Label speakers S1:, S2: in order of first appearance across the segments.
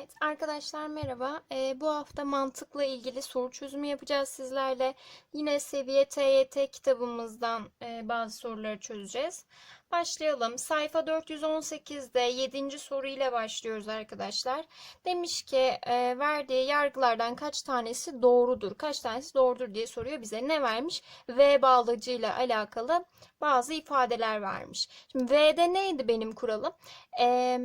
S1: Evet arkadaşlar merhaba. Ee, bu hafta mantıkla ilgili soru çözümü yapacağız sizlerle. Yine seviye TYT kitabımızdan e, bazı soruları çözeceğiz. Başlayalım. Sayfa 418'de 7. soru ile başlıyoruz arkadaşlar. Demiş ki e, verdiği yargılardan kaç tanesi doğrudur? Kaç tanesi doğrudur diye soruyor bize. Ne vermiş? V bağlacıyla alakalı bazı ifadeler vermiş. Şimdi V'de neydi benim kuralım? Eee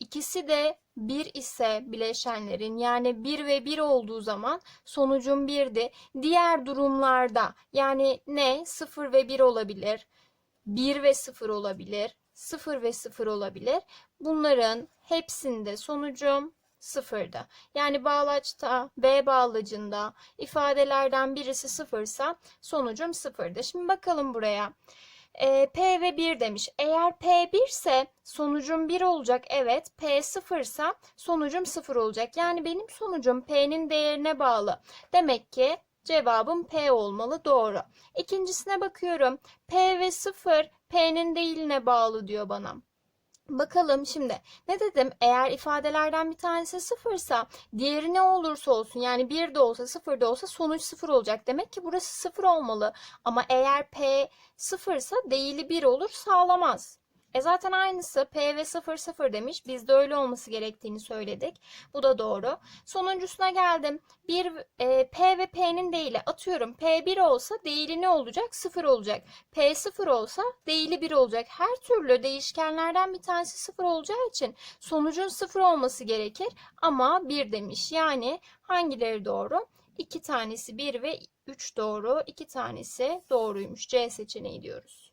S1: İkisi de 1 ise bileşenlerin yani 1 ve 1 olduğu zaman sonucun 1'di. Diğer durumlarda yani ne? 0 ve 1 olabilir. 1 ve 0 olabilir. 0 ve 0 olabilir. Bunların hepsinde sonucum sıfırda. Yani bağlaçta B bağlacında ifadelerden birisi sıfırsa sonucum sıfırda. Şimdi bakalım buraya. E, P ve 1 demiş. Eğer P 1 ise sonucum 1 olacak. Evet. P 0 ise sonucum 0 olacak. Yani benim sonucum P'nin değerine bağlı. Demek ki cevabım P olmalı. Doğru. İkincisine bakıyorum. P ve 0 P'nin değiline bağlı diyor bana. Bakalım şimdi ne dedim eğer ifadelerden bir tanesi sıfırsa diğeri ne olursa olsun yani bir de olsa sıfır da olsa sonuç sıfır olacak. Demek ki burası sıfır olmalı ama eğer p sıfırsa değili bir olur sağlamaz. E zaten aynısı P ve 0 0 demiş. Biz de öyle olması gerektiğini söyledik. Bu da doğru. Sonuncusuna geldim. Bir e, P ve P'nin değili atıyorum. P 1 olsa değili ne olacak? 0 olacak. P 0 olsa değili 1 olacak. Her türlü değişkenlerden bir tanesi 0 olacağı için sonucun 0 olması gerekir. Ama 1 demiş. Yani hangileri doğru? 2 tanesi 1 ve 3 doğru. 2 tanesi doğruymuş. C seçeneği diyoruz.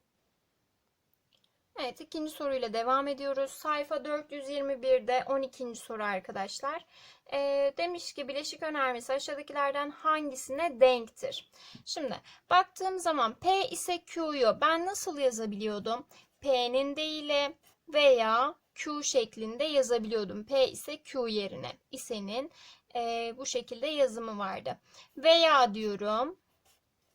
S1: Evet ikinci soruyla devam ediyoruz. Sayfa 421'de 12. soru arkadaşlar. E, demiş ki bileşik önermesi aşağıdakilerden hangisine denktir? Şimdi baktığım zaman P ise Q'yu ben nasıl yazabiliyordum? P'nin değili veya Q şeklinde yazabiliyordum. P ise Q yerine. İse'nin e, bu şekilde yazımı vardı. Veya diyorum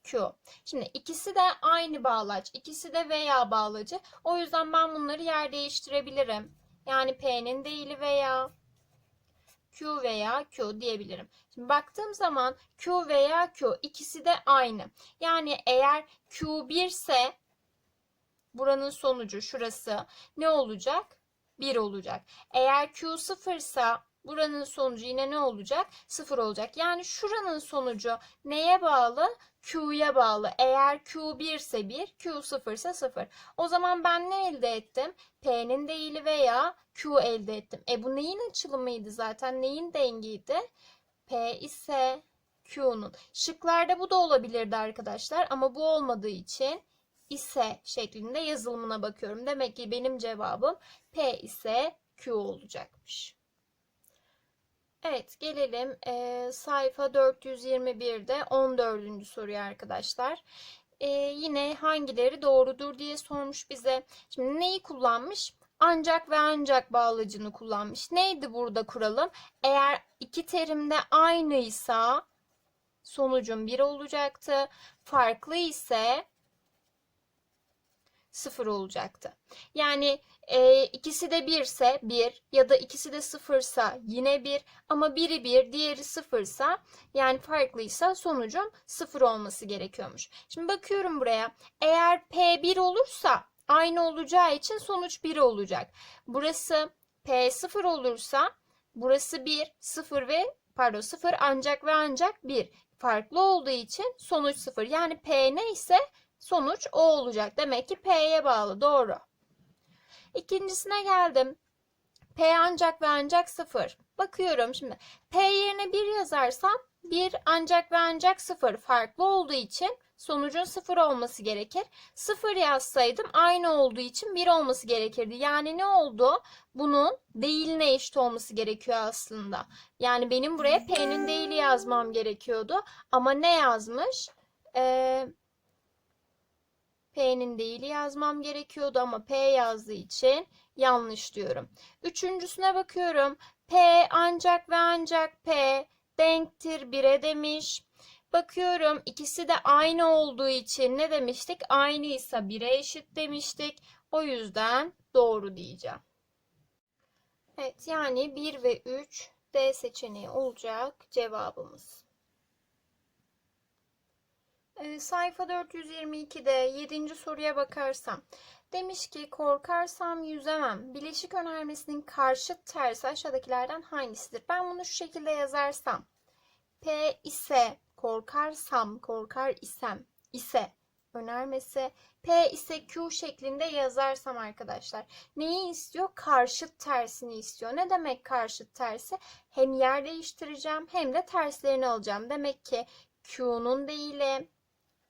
S1: Q. Şimdi ikisi de aynı bağlaç. ikisi de veya bağlacı. O yüzden ben bunları yer değiştirebilirim. Yani P'nin değili veya Q veya Q diyebilirim. Şimdi baktığım zaman Q veya Q ikisi de aynı. Yani eğer Q1 ise buranın sonucu şurası ne olacak? 1 olacak. Eğer Q 0 ise buranın sonucu yine ne olacak? 0 olacak. Yani şuranın sonucu neye bağlı? Q'ya bağlı. Eğer Q 1 ise 1, Q 0 ise 0. O zaman ben ne elde ettim? P'nin değili veya Q elde ettim. E bu neyin açılımıydı zaten? Neyin dengiydi? P ise Q'nun. Şıklarda bu da olabilirdi arkadaşlar ama bu olmadığı için ise şeklinde yazılımına bakıyorum. Demek ki benim cevabım P ise Q olacakmış. Evet gelelim e, sayfa 421'de 14. soruya arkadaşlar. E, yine hangileri doğrudur diye sormuş bize. Şimdi neyi kullanmış? Ancak ve ancak bağlacını kullanmış. Neydi burada kuralım? Eğer iki terimde aynıysa sonucun 1 olacaktı. Farklı ise 0 olacaktı. Yani e, ikisi de 1 ise 1 ya da ikisi de 0 ise yine 1 ama biri 1 diğeri 0 ise yani farklıysa sonucun 0 olması gerekiyormuş. Şimdi bakıyorum buraya. Eğer P1 olursa aynı olacağı için sonuç 1 olacak. Burası P0 olursa burası 1, 0 ve pardon 0 ancak ve ancak 1. Farklı olduğu için sonuç 0. Yani P ne ise Sonuç o olacak. Demek ki P'ye bağlı. Doğru. İkincisine geldim. P ancak ve ancak 0. Bakıyorum şimdi. P yerine 1 yazarsam 1 ancak ve ancak 0 farklı olduğu için sonucun 0 olması gerekir. 0 yazsaydım aynı olduğu için 1 olması gerekirdi. Yani ne oldu? Bunun değiline eşit olması gerekiyor aslında. Yani benim buraya P'nin değili yazmam gerekiyordu. Ama ne yazmış? Eee P'nin değili yazmam gerekiyordu ama P yazdığı için yanlış diyorum. Üçüncüsüne bakıyorum. P ancak ve ancak P denktir 1'e demiş. Bakıyorum ikisi de aynı olduğu için ne demiştik? Aynıysa 1'e eşit demiştik. O yüzden doğru diyeceğim. Evet yani 1 ve 3 D seçeneği olacak cevabımız. Ee, sayfa 422'de 7. soruya bakarsam demiş ki korkarsam yüzemem. Bileşik önermesinin karşıt tersi aşağıdakilerden hangisidir? Ben bunu şu şekilde yazarsam P ise korkarsam, korkar isem ise önermesi P ise Q şeklinde yazarsam arkadaşlar neyi istiyor? Karşıt tersini istiyor. Ne demek karşıt tersi? Hem yer değiştireceğim hem de terslerini alacağım. Demek ki Q'nun değili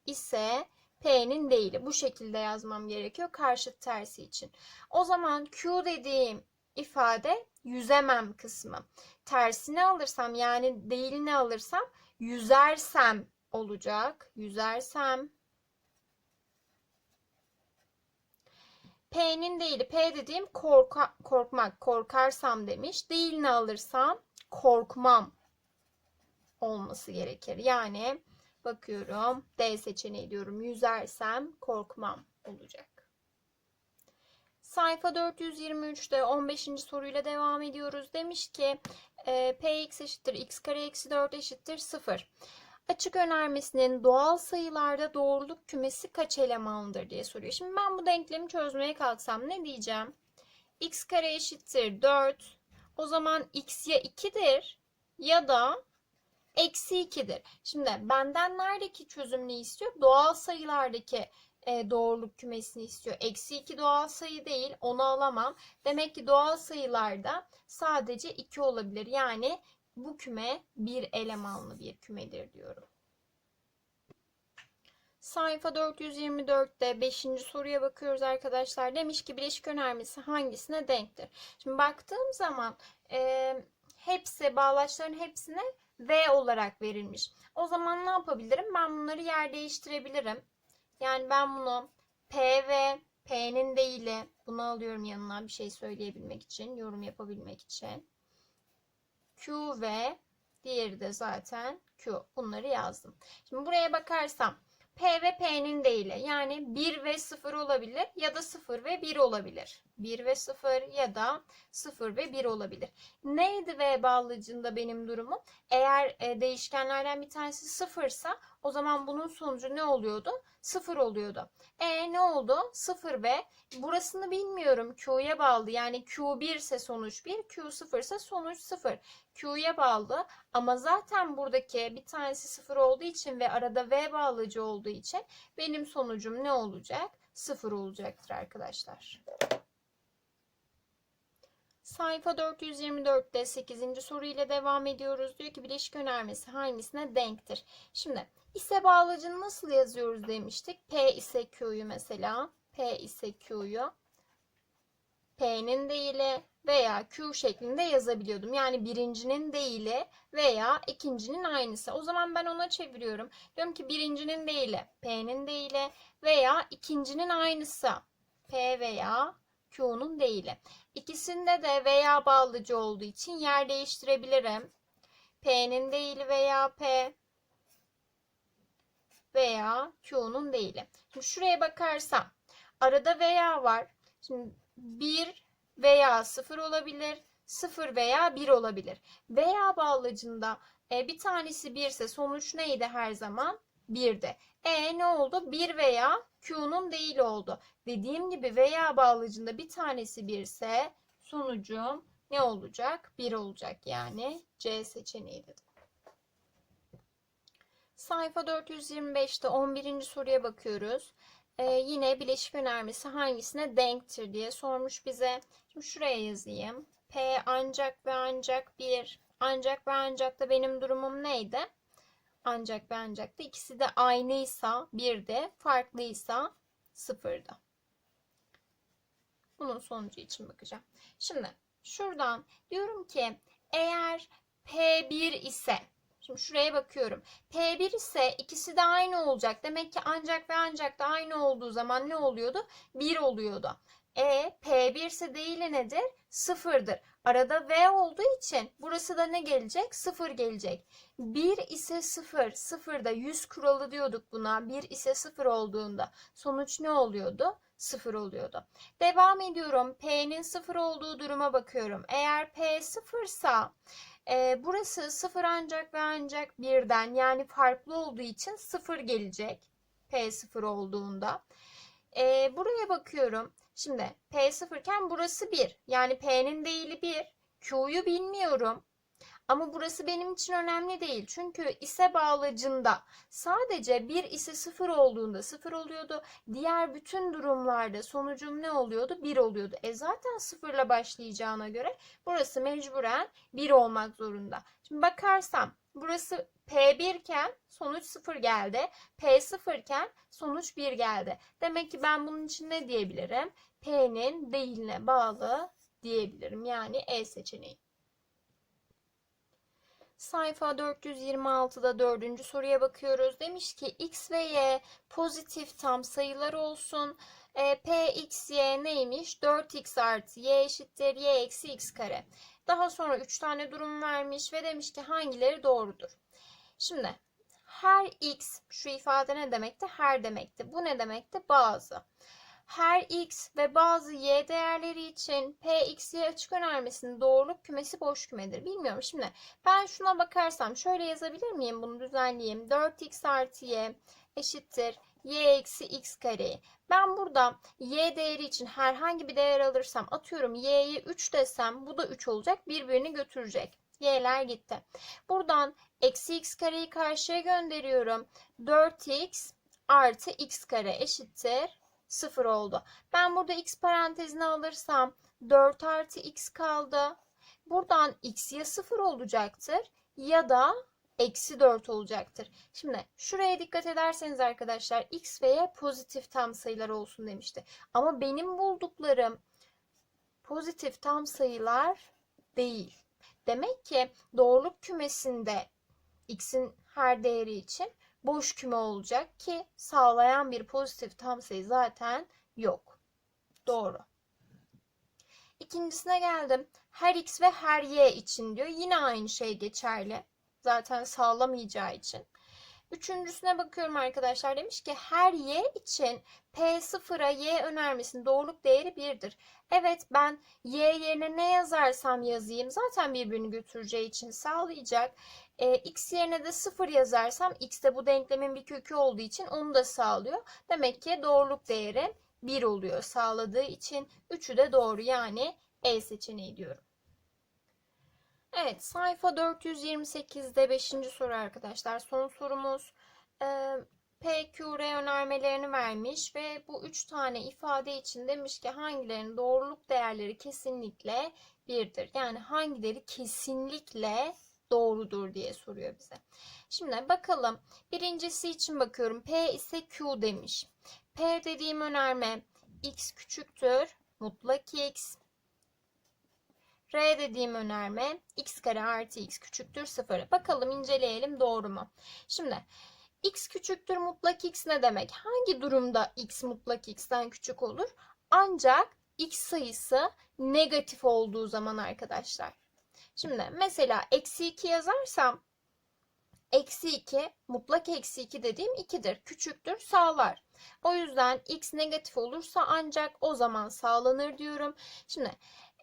S1: ise P'nin değili. Bu şekilde yazmam gerekiyor karşıt tersi için. O zaman Q dediğim ifade yüzemem kısmı. Tersini alırsam yani değilini alırsam yüzersem olacak. Yüzersem P'nin değili. P dediğim korka, korkmak, korkarsam demiş. Değilini alırsam korkmam olması gerekir. Yani bakıyorum D seçeneği diyorum. Yüzersem korkmam olacak. Sayfa 423'te 15. soruyla devam ediyoruz. Demiş ki e, px eşittir x kare eksi 4 eşittir 0. Açık önermesinin doğal sayılarda doğruluk kümesi kaç elemandır diye soruyor. Şimdi ben bu denklemi çözmeye kalksam ne diyeceğim? x kare eşittir 4. O zaman x ya 2'dir ya da eksi 2'dir. Şimdi benden neredeki çözümünü istiyor? Doğal sayılardaki e, doğruluk kümesini istiyor. Eksi 2 doğal sayı değil. Onu alamam. Demek ki doğal sayılarda sadece 2 olabilir. Yani bu küme bir elemanlı bir kümedir diyorum. Sayfa 424'te 5. soruya bakıyoruz arkadaşlar. Demiş ki bileşik önermesi hangisine denktir? Şimdi baktığım zaman e, hepsi bağlaçların hepsine V olarak verilmiş. O zaman ne yapabilirim? Ben bunları yer değiştirebilirim. Yani ben bunu P ve P'nin değili bunu alıyorum yanına bir şey söyleyebilmek için, yorum yapabilmek için. Q ve diğeri de zaten Q. Bunları yazdım. Şimdi buraya bakarsam P ve P'nin değili yani 1 ve 0 olabilir ya da 0 ve 1 olabilir. 1 ve 0 ya da 0 ve 1 olabilir. Neydi V bağlıcında benim durumum? Eğer e, değişkenlerden bir tanesi 0 ise o zaman bunun sonucu ne oluyordu? 0 oluyordu. E ne oldu? 0 ve burasını bilmiyorum. Q'ya bağlı. Yani Q1 ise sonuç 1, Q0 ise sonuç 0. Q'ya bağlı ama zaten buradaki bir tanesi 0 olduğu için ve arada V bağlıcı olduğu için benim sonucum ne olacak? 0 olacaktır arkadaşlar. Sayfa 424'te 8. soru ile devam ediyoruz. Diyor ki bileşik önermesi hangisine denktir? Şimdi ise bağlacını nasıl yazıyoruz demiştik. P ise Q'yu mesela. P ise Q'yu. P'nin değili veya Q şeklinde yazabiliyordum. Yani birincinin değili veya ikincinin aynısı. O zaman ben ona çeviriyorum. Diyorum ki birincinin değili P'nin değili veya ikincinin aynısı P veya Q'nun değili. İkisinde de veya bağlıcı olduğu için yer değiştirebilirim. P'nin değili veya P veya Q'nun değili. Şimdi şuraya bakarsam arada veya var. Şimdi 1 veya 0 olabilir. 0 veya 1 olabilir. Veya bağlacında e, bir tanesi 1 ise sonuç neydi her zaman? 1'de. E ne oldu? 1 veya Q'nun değil oldu. Dediğim gibi veya bağlacında bir tanesi 1 ise sonucum ne olacak? 1 olacak yani C seçeneği dedim. Sayfa 425'te 11. soruya bakıyoruz. Ee, yine bileşik önermesi hangisine denktir diye sormuş bize. Şimdi şuraya yazayım. P ancak ve ancak 1. Ancak ve ancak da benim durumum neydi? Ancak ve ancak da ikisi de aynıysa 1'de, farklıysa 0'da. Bunun sonucu için bakacağım. Şimdi şuradan diyorum ki eğer P1 ise Şimdi şuraya bakıyorum. P1 ise ikisi de aynı olacak. Demek ki ancak ve ancak da aynı olduğu zaman ne oluyordu? 1 oluyordu. E P1 ise değili nedir? Sıfırdır. Arada V olduğu için burası da ne gelecek? Sıfır gelecek. 1 ise 0. Sıfırda 100 kuralı diyorduk buna. 1 ise 0 olduğunda sonuç ne oluyordu? 0 oluyordu. Devam ediyorum. P'nin 0 olduğu duruma bakıyorum. Eğer P 0 ise e, burası 0 ancak ve ancak birden yani farklı olduğu için 0 gelecek. P 0 olduğunda. E, buraya bakıyorum. Şimdi P 0 iken burası 1. Yani P'nin değili 1. Q'yu bilmiyorum. Ama burası benim için önemli değil. Çünkü ise bağlacında sadece 1 ise 0 olduğunda 0 oluyordu. Diğer bütün durumlarda sonucum ne oluyordu? 1 oluyordu. E zaten 0 ile başlayacağına göre burası mecburen 1 olmak zorunda. Şimdi bakarsam burası P1 iken sonuç 0 geldi. P0 iken sonuç 1 geldi. Demek ki ben bunun için ne diyebilirim? P'nin değiline bağlı diyebilirim. Yani E seçeneği. Sayfa 426'da dördüncü soruya bakıyoruz. Demiş ki x ve y pozitif tam sayılar olsun. E, p, x, y neymiş? 4x artı y eşittir y eksi x kare. Daha sonra 3 tane durum vermiş ve demiş ki hangileri doğrudur? Şimdi her x şu ifade ne demekti? Her demekti. Bu ne demekti? Bazı. Her x ve bazı y değerleri için p x y açık önermesinin doğruluk kümesi boş kümedir. Bilmiyorum. Şimdi ben şuna bakarsam şöyle yazabilir miyim? Bunu düzenleyeyim. 4x artı y eşittir y eksi x kareyi. Ben burada y değeri için herhangi bir değer alırsam atıyorum y'ye 3 desem bu da 3 olacak. Birbirini götürecek. Y'ler gitti. Buradan eksi x kareyi karşıya gönderiyorum. 4x artı x kare eşittir 0 oldu. Ben burada x parantezine alırsam 4 artı x kaldı. Buradan x ya 0 olacaktır ya da eksi 4 olacaktır. Şimdi şuraya dikkat ederseniz arkadaşlar x ve y pozitif tam sayılar olsun demişti. Ama benim bulduklarım pozitif tam sayılar değil. Demek ki doğruluk kümesinde x'in her değeri için boş küme olacak ki sağlayan bir pozitif tam sayı zaten yok. Doğru. İkincisine geldim. Her x ve her y için diyor. Yine aynı şey geçerli. Zaten sağlamayacağı için. Üçüncüsüne bakıyorum arkadaşlar. Demiş ki her y için P0'a y önermesinin doğruluk değeri 1'dir. Evet ben y yerine ne yazarsam yazayım zaten birbirini götüreceği için sağlayacak. E, x yerine de 0 yazarsam x de bu denklemin bir kökü olduğu için onu da sağlıyor. Demek ki doğruluk değeri 1 oluyor sağladığı için. Üçü de doğru yani E seçeneği diyorum. Evet sayfa 428'de 5. soru arkadaşlar. Son sorumuz. Ee, PQR önermelerini vermiş ve bu üç tane ifade için demiş ki hangilerinin doğruluk değerleri kesinlikle birdir. Yani hangileri kesinlikle doğrudur diye soruyor bize. Şimdi bakalım. Birincisi için bakıyorum. P ise Q demiş. P dediğim önerme x küçüktür. Mutlak x. R dediğim önerme x kare artı x küçüktür 0. Bakalım inceleyelim doğru mu? Şimdi x küçüktür mutlak x ne demek? Hangi durumda x mutlak x'ten küçük olur? Ancak x sayısı negatif olduğu zaman arkadaşlar. Şimdi mesela eksi 2 yazarsam eksi 2 mutlak eksi 2 dediğim 2'dir. Küçüktür sağlar. O yüzden x negatif olursa ancak o zaman sağlanır diyorum. Şimdi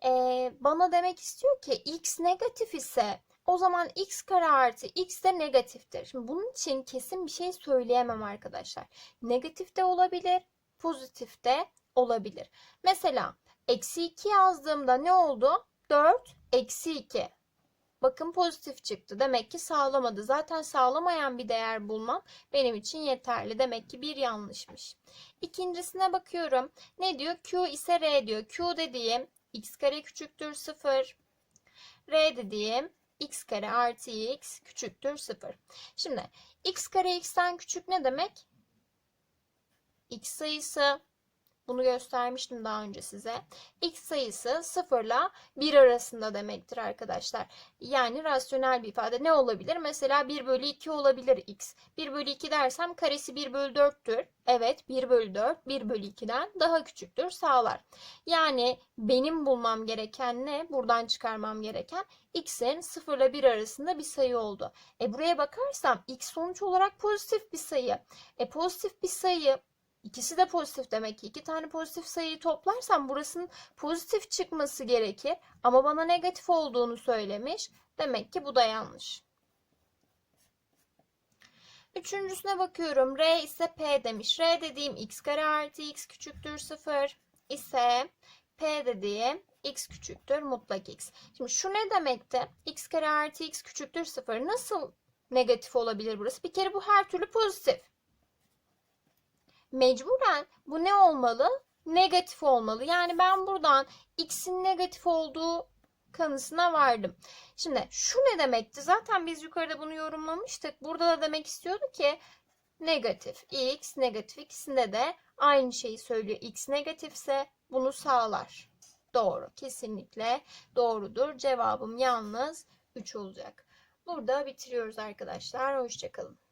S1: e, bana demek istiyor ki x negatif ise o zaman x kare artı x de negatiftir. Şimdi bunun için kesin bir şey söyleyemem arkadaşlar. Negatif de olabilir, pozitif de olabilir. Mesela eksi 2 yazdığımda ne oldu? 4 eksi 2. Bakın pozitif çıktı. Demek ki sağlamadı. Zaten sağlamayan bir değer bulmam benim için yeterli. Demek ki bir yanlışmış. İkincisine bakıyorum. Ne diyor? Q ise R diyor. Q dediğim x kare küçüktür 0. R dediğim x kare artı x küçüktür 0. Şimdi x kare x'ten küçük ne demek? x sayısı Bunu göstermiştim daha önce size. X sayısı 0 ile 1 arasında demektir arkadaşlar. Yani rasyonel bir ifade ne olabilir? Mesela 1 bölü 2 olabilir x. 1 bölü 2 dersem karesi 1 bölü 4'tür. Evet 1 bölü 4 1 bölü 2'den daha küçüktür sağlar. Yani benim bulmam gereken ne? Buradan çıkarmam gereken x'in 0 ile 1 arasında bir sayı oldu. E buraya bakarsam x sonuç olarak pozitif bir sayı. E pozitif bir sayı İkisi de pozitif demek ki. iki tane pozitif sayıyı toplarsam burasının pozitif çıkması gerekir. Ama bana negatif olduğunu söylemiş. Demek ki bu da yanlış. Üçüncüsüne bakıyorum. R ise P demiş. R dediğim x kare artı x küçüktür 0 ise P dediğim x küçüktür mutlak x. Şimdi şu ne demekti? x kare artı x küçüktür 0. Nasıl negatif olabilir burası? Bir kere bu her türlü pozitif. Mecburen bu ne olmalı? Negatif olmalı. Yani ben buradan x'in negatif olduğu kanısına vardım. Şimdi şu ne demekti? Zaten biz yukarıda bunu yorumlamıştık. Burada da demek istiyordu ki negatif x negatif ikisinde de aynı şeyi söylüyor. x negatifse bunu sağlar. Doğru. Kesinlikle doğrudur. Cevabım yalnız 3 olacak. Burada bitiriyoruz arkadaşlar. Hoşçakalın.